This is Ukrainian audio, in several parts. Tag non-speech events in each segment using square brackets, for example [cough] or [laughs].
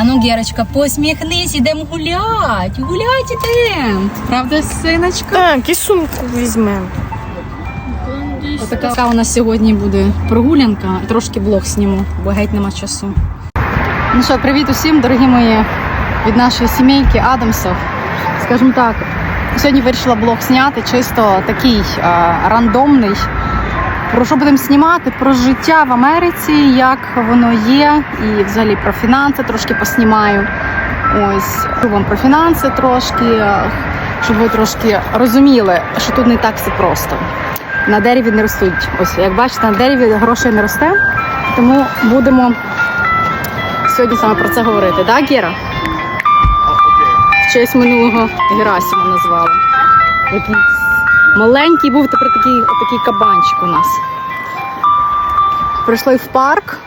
А ну, Герочка, посміхнись, ідемо гулять. Гулять ідемо. Правда, синочка? Так, і сумку візьмемо. Отака у нас сьогодні буде прогулянка. Трошки блог зніму, бо геть нема часу. Ну що, привіт усім, дорогі мої від нашої сімейки Адамсов. Скажімо так, сьогодні вирішила блог зняти, чисто такий а, рандомний. Про що будемо знімати? Про життя в Америці, як воно є, і взагалі про фінанси трошки поснімаю. Ось вам про фінанси трошки, щоб ви трошки розуміли, що тут не так все просто. На дереві не ростуть. Ось як бачите, на дереві грошей не росте, тому будемо сьогодні саме про це говорити. Да, Гера? В честь минулого Герасима назвали. Який маленький був тепер такий, отакий кабанчик у нас. Прийшли в парк.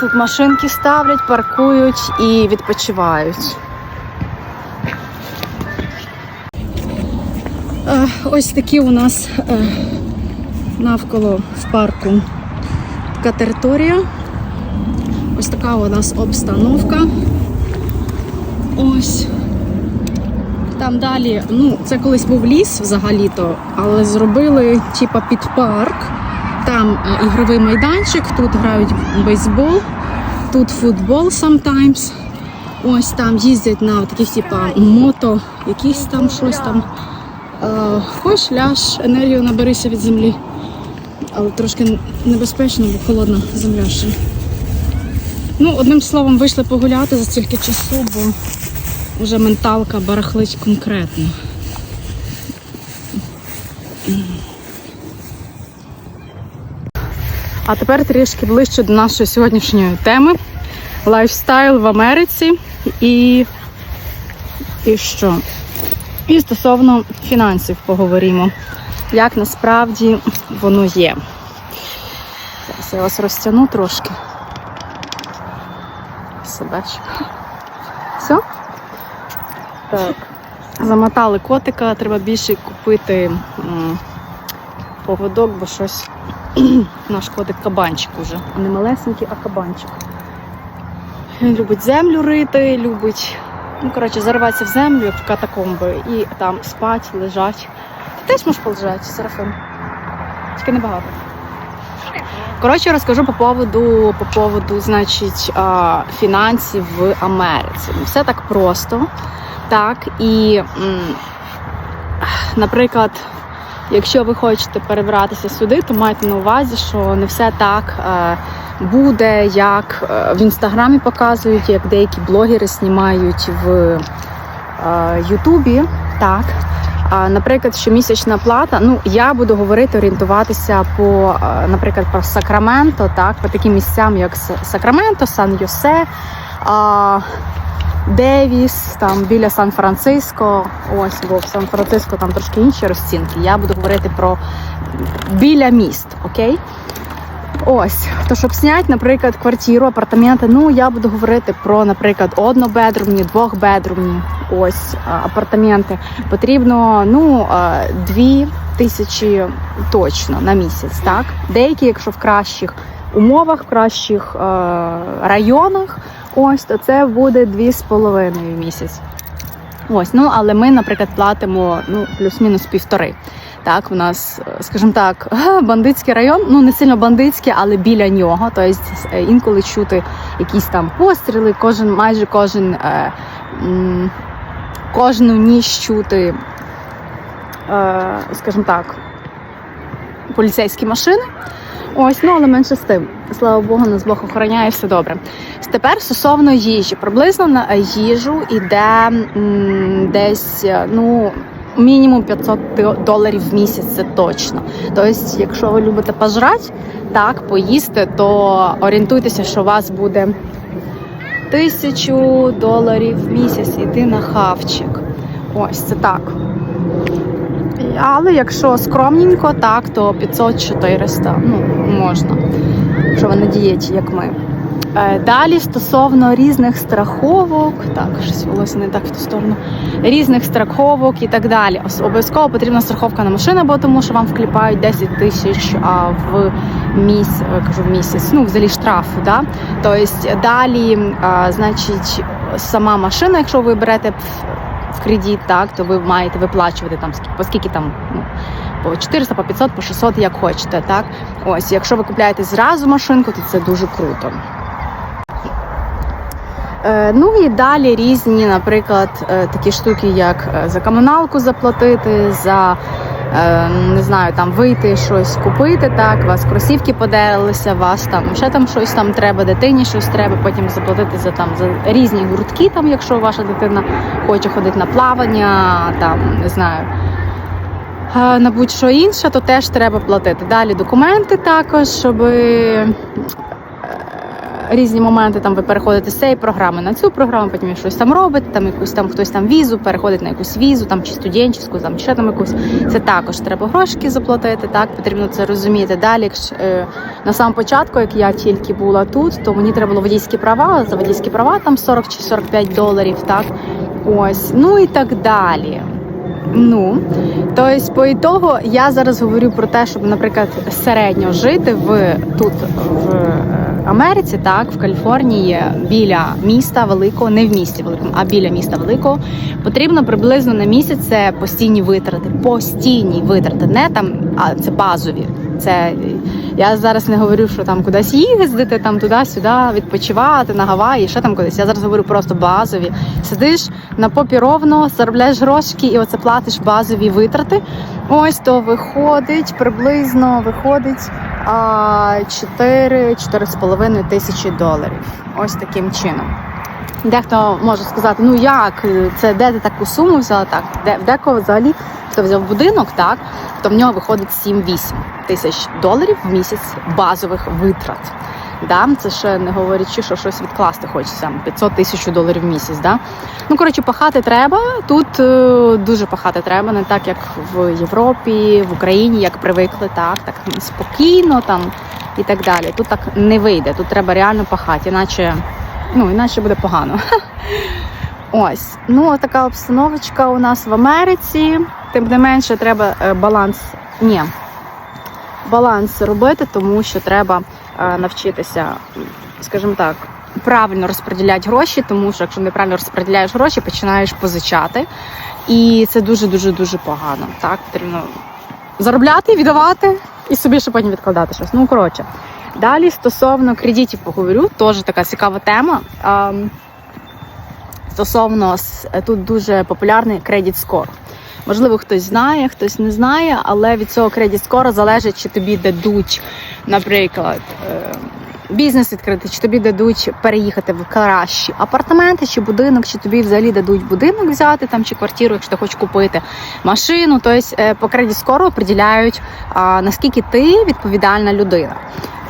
Тут машинки ставлять, паркують і відпочивають. Е, Ось такі у нас е, навколо в парку така територія. Ось така у нас обстановка. Ось. Там далі, ну, це колись був ліс взагалі-то, але зробили типа під парк. Там е, ігровий майданчик, тут грають бейсбол, тут футбол sometimes. Ось там їздять на таких, типа, мото, якісь там щось там. Е, Хоч ляж, енергію наберися від землі. Але трошки небезпечно, бо холодна земля ще. Ну, одним словом, вийшли погуляти за стільки часу, бо вже менталка барахлить конкретно. А тепер трішки ближче до нашої сьогоднішньої теми. Лайфстайл в Америці і, і що? І стосовно фінансів поговоримо. Як насправді воно є. Зараз я вас розтягну трошки. Собачка. Все? Так. Замотали котика, треба більше купити поводок, бо щось [clears throat] наш котик кабанчик уже. Не малесенький, а кабанчик. Він любить землю рити, любить, ну коротше, зариватися в землю, як в катакомби, і там спать, лежать. Ти теж можеш полежати, Серафим. Тільки небагато. Коротше, розкажу по поводу, по поводу значить, фінансів в Америці. Все так просто. Так, і, наприклад, якщо ви хочете перебратися сюди, то майте на увазі, що не все так е, буде, як е, в інстаграмі показують, як деякі блогери знімають в е, Ютубі. Так. Наприклад, щомісячна плата. Ну, я буду говорити, орієнтуватися по, наприклад, про Сакраменто, так, по таким місцям, як Сакраменто, Сан-Йосе, Девіс, там біля Сан-Франциско. Ось, бо в Сан-Франциско там трошки інші розцінки. Я буду говорити про біля міст, окей? Ось, то щоб зняти, наприклад, квартиру, апартаменти, ну я буду говорити про, наприклад, однобедрумні, двохбедрумні ось апартаменти. Потрібно ну дві тисячі точно на місяць. Так, деякі, якщо в кращих умовах, в кращих е, районах, ось то це буде дві з половиною в місяць. Ось, ну але ми, наприклад, платимо ну плюс-мінус півтори. Так, у нас, е, скажімо так, [laughs] бандитський район, ну не сильно бандитський, але біля нього. Тобто е, інколи чути якісь там постріли, кожен, майже кожен, е, м, кожну ніч чути, е, скажімо так, поліцейські машини. Ось, ну але менше з тим. Слава Богу, нас Бог охороняє, все добре. Тепер стосовно їжі. Приблизно на їжу йде десь, е, ну. Мінімум 500 доларів в місяць це точно. Тобто, якщо ви любите пожрати, так, поїсти, то орієнтуйтеся, що у вас буде тисячу доларів в місяць іти на хавчик. Ось це так. Але якщо скромненько, так, то 500-400 ну, можна, якщо ви на дієті, як ми. Е, Далі стосовно різних страховок, так, щось волосся не так в сторону, різних страховок і так далі. Обов'язково потрібна страховка на машину, бо тому що вам вкліпають 10 тисяч в місяць, кажу в місяць, ну взагалі штраф. Да? Тобто далі, а, значить, сама машина, якщо ви берете в кредит, так, то ви маєте виплачувати там по скільки там. Ну, по 400, по 500, по 600, як хочете, так? Ось, якщо ви купляєте зразу машинку, то це дуже круто. Е, Ну і далі різні, наприклад, е, такі штуки, як е, за комуналку заплатити, за не знаю, там вийти щось купити. Так, вас кросівки подерлися, вас там ще там щось там треба, дитині щось треба. Потім заплатити за там за різні гуртки, там, якщо ваша дитина хоче ходити на плавання, там не знаю. е, На будь-що інше, то теж треба платити. Далі документи також, щоб різні моменти. Там ви переходите з цієї програми на цю програму, потім щось там робите, там якусь там хтось там візу, переходить на якусь візу, там чи студентську, там ще там якусь. Це також треба грошики заплатити. Так потрібно це розуміти. Далі, е, на самому початку, як я тільки була тут, то мені треба було водійські права. За водійські права там 40 чи 45 доларів. Так ось, ну і так далі. Ну, тобто, по ітогу я зараз говорю про те, щоб, наприклад, середньо жити в тут в е, Америці, так, в Каліфорнії, біля міста великого, не в місті великому, а біля міста великого, потрібно приблизно на місяць це постійні витрати, постійні витрати, не там, а це базові. Це я зараз не говорю, що там кудись їздити, там туди-сюди, відпочивати на Гаваї, ще там кудись. Я зараз говорю просто базові. Сидиш на попі ровно, заробляєш грошки і оце платиш базові витрати. Ось то виходить приблизно виходить 4-4,5 тисячі доларів. Ось таким чином. Дехто може сказати, ну як це де ти таку суму взяла? Так, де в декого взагалі хто взяв будинок, так то в нього виходить 7-8 тисяч доларів в місяць базових витрат. Да? Це ще не говорячи, що щось відкласти хочеться 500 тисяч доларів в місяць. Да? Ну коротше, пахати треба. Тут е, дуже пахати треба, не так як в Європі, в Україні, як привикли, так, так спокійно там і так далі. Тут так не вийде. Тут треба реально пахати, іначе, ну, іначе буде погано. [laughs] Ось, ну така обстановочка у нас в Америці. Тим не менше, треба е, баланс. Ні, баланс робити, тому що треба навчитися, скажімо так, правильно розподіляти гроші, тому що якщо неправильно розподіляєш гроші, починаєш позичати. І це дуже дуже дуже погано. Так, потрібно заробляти, віддавати і собі ще потім відкладати щось. Ну коротше. Далі стосовно кредитів поговорю, теж така цікава тема. Ем, стосовно тут дуже популярний кредит скор. Можливо, хтось знає, хтось не знає, але від цього кредит скора залежить, чи тобі дадуть, наприклад, е, бізнес відкрити, чи тобі дадуть переїхати в кращі апартаменти, чи будинок, чи тобі взагалі дадуть будинок взяти там, чи квартиру, якщо ти хочеш купити машину. Тобто е, по кредит скору определяють, наскільки ти відповідальна людина.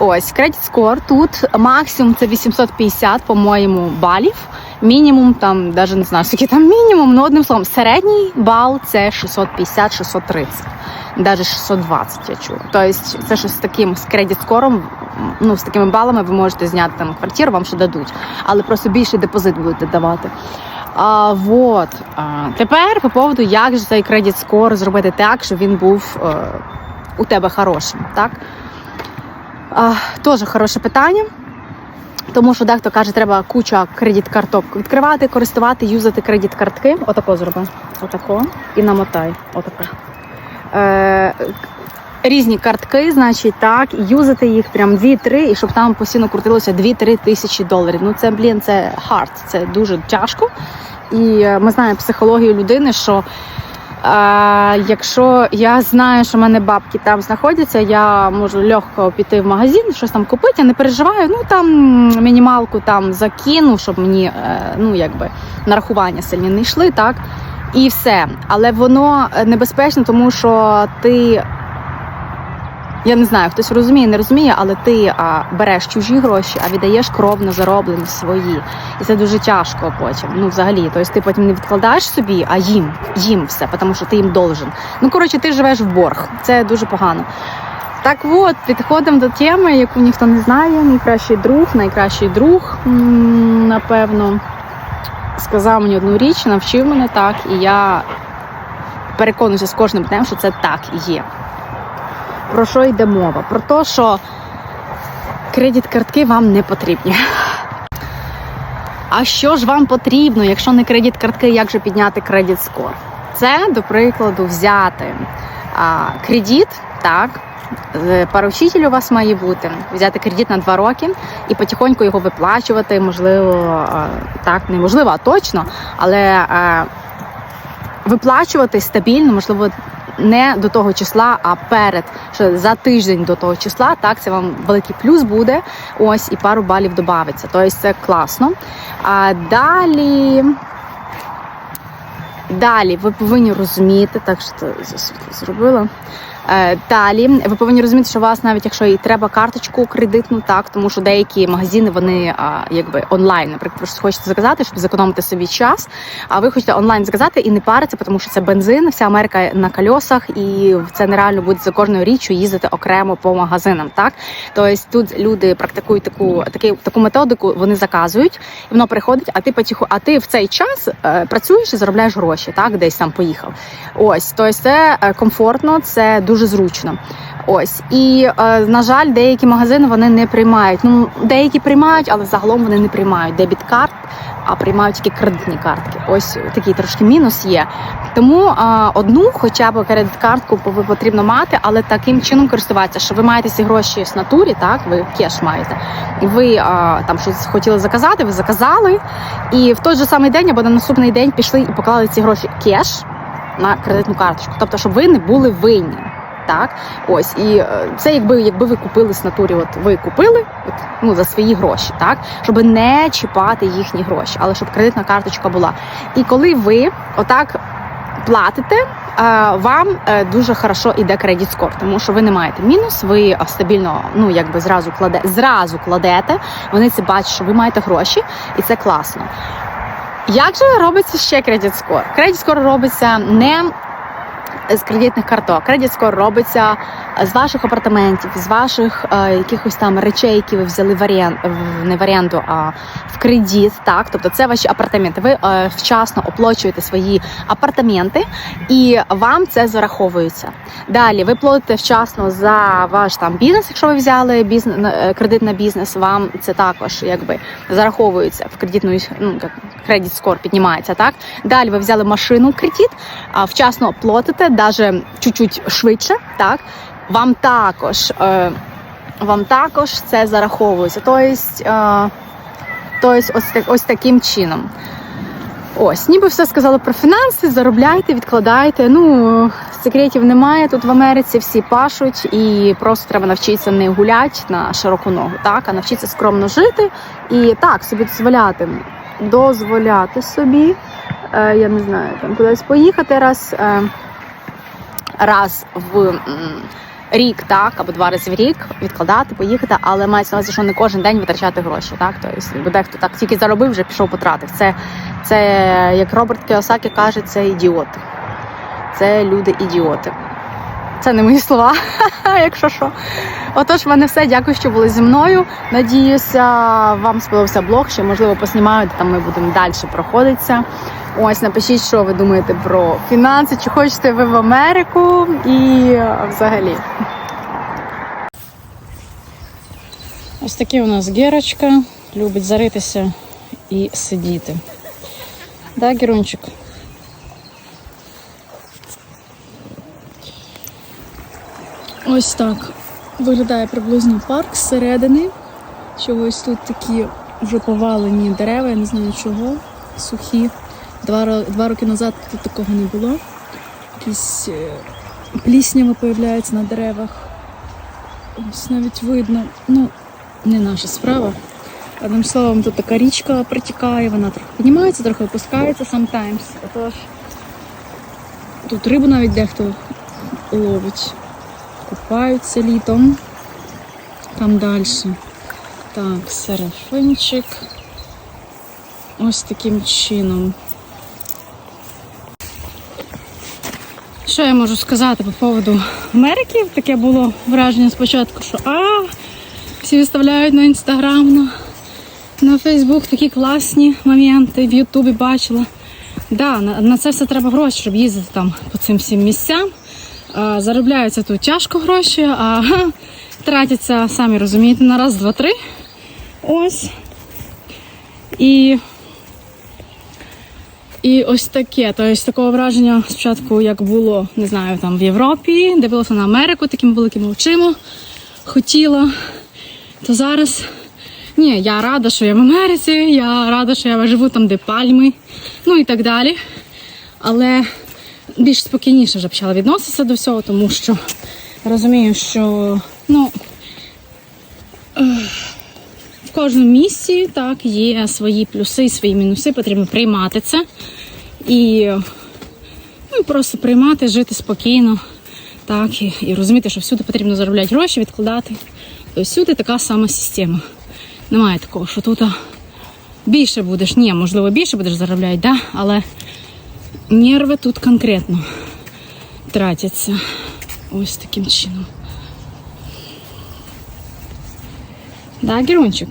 Ось кредит скор тут максимум це 850, по-моєму, балів. Мінімум там, навіть не знаю, скільки там мінімум, ну одним словом, середній бал це 650-630, навіть 620, я чую. Тобто це щось з таким з кредит скором, ну з такими балами ви можете зняти там квартиру, вам ще дадуть, але просто більший депозит будете давати. А вот а, тепер по поводу, як же цей кредит скор зробити так, щоб він був е, у тебе хорошим, так? А, Теж хороше питання. Тому що дехто каже, треба куча кредит-карток відкривати, користувати, юзати кредит-картки. Отако зроби. Отако. І намотай. Отако. Е, різні картки, значить, так, і юзати їх прям 2-3, і щоб там постійно крутилося 2-3 тисячі доларів. Ну це, блін, це хард, це дуже тяжко. І е, ми знаємо психологію людини, що а, якщо я знаю, що в мене бабки там знаходяться, я можу легко піти в магазин, щось там купити, я не переживаю. Ну там мінімалку там закину, щоб мені е, ну якби нарахування сильні не йшли, так і все. Але воно е, небезпечно, тому що ти. Я не знаю, хтось розуміє, не розуміє, але ти а, береш чужі гроші, а віддаєш кровно зароблені свої. І це дуже тяжко потім. Ну, взагалі, тобто ти потім не відкладаєш собі, а їм, їм все, тому що ти їм должен. Ну, коротше, ти живеш в борг. Це дуже погано. Так от, підходимо до теми, яку ніхто не знає. Найкращий друг, найкращий друг, напевно, сказав мені одну річ, навчив мене так, і я переконуюся з кожним днем, що це так і є. Про що йде мова? Про те, що кредит-картки вам не потрібні. А що ж вам потрібно, якщо не кредит-картки, як же підняти кредит скор? Це, до прикладу, взяти а, кредит, так. Поручитель у вас має бути взяти кредит на два роки і потихоньку його виплачувати. Можливо, а, так неможливо, а точно, але е, виплачувати стабільно, можливо, не до того числа, а перед що за тиждень до того числа. Так, це вам великий плюс буде. Ось і пару балів додається. Тобто це класно. А далі. Далі ви повинні розуміти, так що це зробила. Е, Далі ви повинні розуміти, що у вас навіть якщо і треба карточку кредитну, так тому що деякі магазини вони якби онлайн, наприклад, ви щось хочете заказати, щоб зекономити собі час. А ви хочете онлайн заказати і не париться, тому що це бензин, вся Америка на кольосах, і це нереально буде за кожною річчю їздити окремо по магазинам. Так тобто тут люди практикують таку таку, таку методику, вони заказують, і воно приходить, а ти потиху, а ти в цей час е, працюєш і заробляєш гроші, так десь там поїхав. Ось, тобто це е, комфортно, це дуже зручно. Ось і е, на жаль, деякі магазини вони не приймають. Ну деякі приймають, але загалом вони не приймають дебіт карт, а приймають тільки кредитні картки. Ось такий трошки мінус є. Тому е, одну, хоча б кредит картку потрібно мати, але таким чином користуватися, що ви маєте ці гроші в натурі, так ви кеш маєте, ви е, там щось хотіли заказати, ви заказали, і в той же самий день або на наступний день пішли і поклали ці гроші кеш на кредитну карточку, тобто, щоб ви не були винні. Так, ось і е, це якби якби ви купили з натурі, от ви купили от, ну за свої гроші, так щоб не чіпати їхні гроші, але щоб кредитна карточка була. І коли ви отак платите, е, вам е, дуже хорошо іде кредит скор, тому що ви не маєте мінус, ви стабільно, ну якби зразу кладе, зразу кладете. Вони це бачать, що ви маєте гроші, і це класно. Як же робиться ще кредит скор? Кредит скор робиться не з кредитних карток. Кредит скор робиться з ваших апартаментів, з ваших е, якихось там речей, які ви взяли в орен... в- не в оренду, а в кредит. Так, тобто це ваші апартаменти. Ви е, вчасно оплачуєте свої апартаменти, і вам це зараховується. Далі ви платите вчасно за ваш там бізнес, якщо ви взяли бізнес кредит на бізнес, вам це також якби зараховується в кредитну ну, кредит скор піднімається. Так далі ви взяли машину кредит, а вчасно платите, навіть чуть-чуть швидше. Так вам також. Е, вам також це зараховується. Тобто, е, тобто ось, ось таким чином. Ось, ніби все сказали про фінанси, заробляйте, відкладайте. Ну, секретів немає тут в Америці, всі пашуть, і просто треба навчитися не гуляти на широку ногу, так, а навчитися скромно жити і так собі дозволяти. Дозволяти собі, е, я не знаю, там кудись поїхати раз, е, раз в. Рік, так, або два рази в рік відкладати, поїхати, але мається на увазі, що не кожен день витрачати гроші. Так, тобто дехто так тільки заробив, вже пішов потратив. Це, це як Роберт Кіосакі каже, це ідіоти. Це люди ідіоти. Це не мої слова, [laughs] якщо що. Отож, в мене все. Дякую, що були зі мною. Надіюся, вам сподобався блог. Ще можливо поснімаю, де там ми будемо далі проходитися. Ось напишіть, що ви думаєте про фінанси, чи хочете ви в Америку і взагалі. Ось таке у нас Герочка. Любить заритися і сидіти. Да, Герунчик? Ось так виглядає приблизно парк зсередини. Чогось тут такі вже повалені дерева, я не знаю чого, сухі. Два, два роки назад тут такого не було. Якісь е, пліснява появляється на деревах. Ось навіть видно, ну, не наша справа. Одним словом, тут така річка протікає, вона трохи піднімається, трохи опускається sometimes. Отож, тут рибу навіть дехто ловить. Купаються літом. Там далі. Так, серафинчик. Ось таким чином. Що я можу сказати по поводу Америки? Таке було враження спочатку, що а, всі виставляють на інстаграм, на, на Фейсбук такі класні моменти, в Ютубі бачила. Да, на, на це все треба гроші, щоб їздити там по цим всім місцям. Заробляються тут тяжко гроші, а [laughs] тратяться, самі розумієте, на раз, два, три. Ось. І і ось таке. Тобто такого враження спочатку, як було, не знаю, там в Європі, дивилася на Америку такими великими очима, хотіла. То зараз ні, я рада, що я в Америці, я рада, що я живу там, де пальми, ну і так далі. Але більш спокійніше вже почала відноситися до всього, тому що розумію, що ну, в кожному місці так є свої плюси свої мінуси, потрібно приймати це і, ну, просто приймати, жити спокійно, так, і, і розуміти, що всюди потрібно заробляти гроші, відкладати. Тобто всюди така сама система. Немає такого, що тут більше будеш. Ні, можливо, більше будеш заробляти, да? але нерви тут конкретно тратяться. Ось таким чином. Да, Герунчик?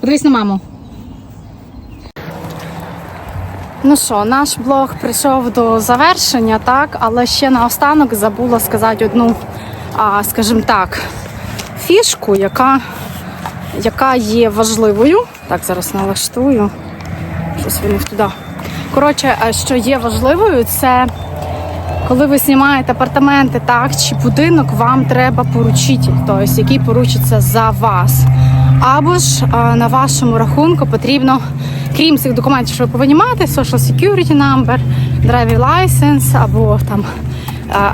Подивись на маму. Ну що, наш блог прийшов до завершення, так, але ще наостанок забула сказати одну, а, скажімо так, фішку, яка, яка є важливою. Так, зараз налаштую. Щось вони туди. Коротше, е, що є важливою, це коли ви знімаєте апартаменти, так чи будинок, вам треба поручитель, тобто який поручиться за вас. Або ж а, на вашому рахунку потрібно, крім цих документів, що ви повинні мати, social security number, driving license, або там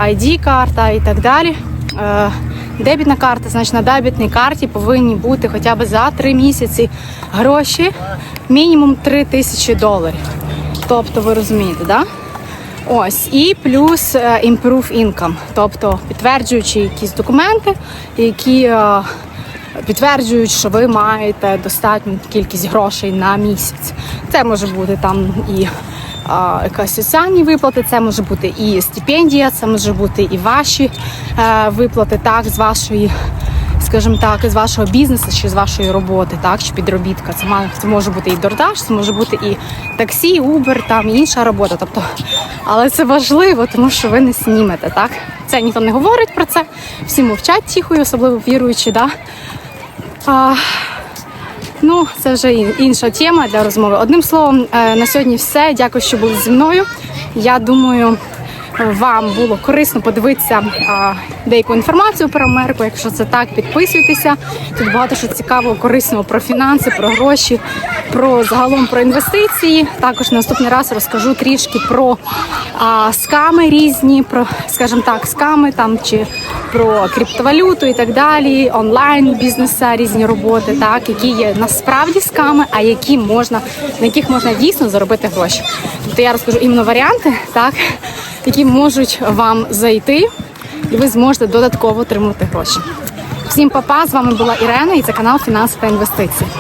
ID-карта і так далі. Е, Дебітна карта, значить на дебітній карті повинні бути хоча б за 3 місяці гроші, мінімум 3 тисячі доларів. Тобто ви розумієте, да? Ось і плюс е, improve income, тобто підтверджуючи якісь документи, які е, підтверджують, що ви маєте достатню кількість грошей на місяць. Це може бути там і а, якась соціальні виплати, це може бути і стипендія, це може бути і ваші е, виплати, так, з вашої. Скажімо так, з вашого бізнесу чи з вашої роботи, так чи підробітка. Це це може бути і DoorDash, це може бути і таксі, і Uber, там і інша робота. Тобто, але це важливо, тому що ви не знімете. Так це ніхто не говорить про це. Всі мовчать тихо, і особливо віруючі. Да? А, ну, це вже інша тема для розмови. Одним словом, е, на сьогодні все. Дякую, що були зі мною. Я думаю, вам було корисно подивитися деяку інформацію про Америку. Якщо це так, підписуйтеся. Тут багато що цікавого, корисного про фінанси, про гроші, про загалом про інвестиції. Також наступний раз розкажу трішки про а, сками різні, про, скажімо так, сками там чи про криптовалюту і так далі, онлайн бізнеса, різні роботи, так які є насправді сками, а які можна на яких можна дійсно заробити гроші. Тобто я розкажу іменно варіанти, так які можуть вам зайти, і ви зможете додатково отримувати гроші. Всім папа, з вами була Ірена, і це канал Фінанси та інвестиції.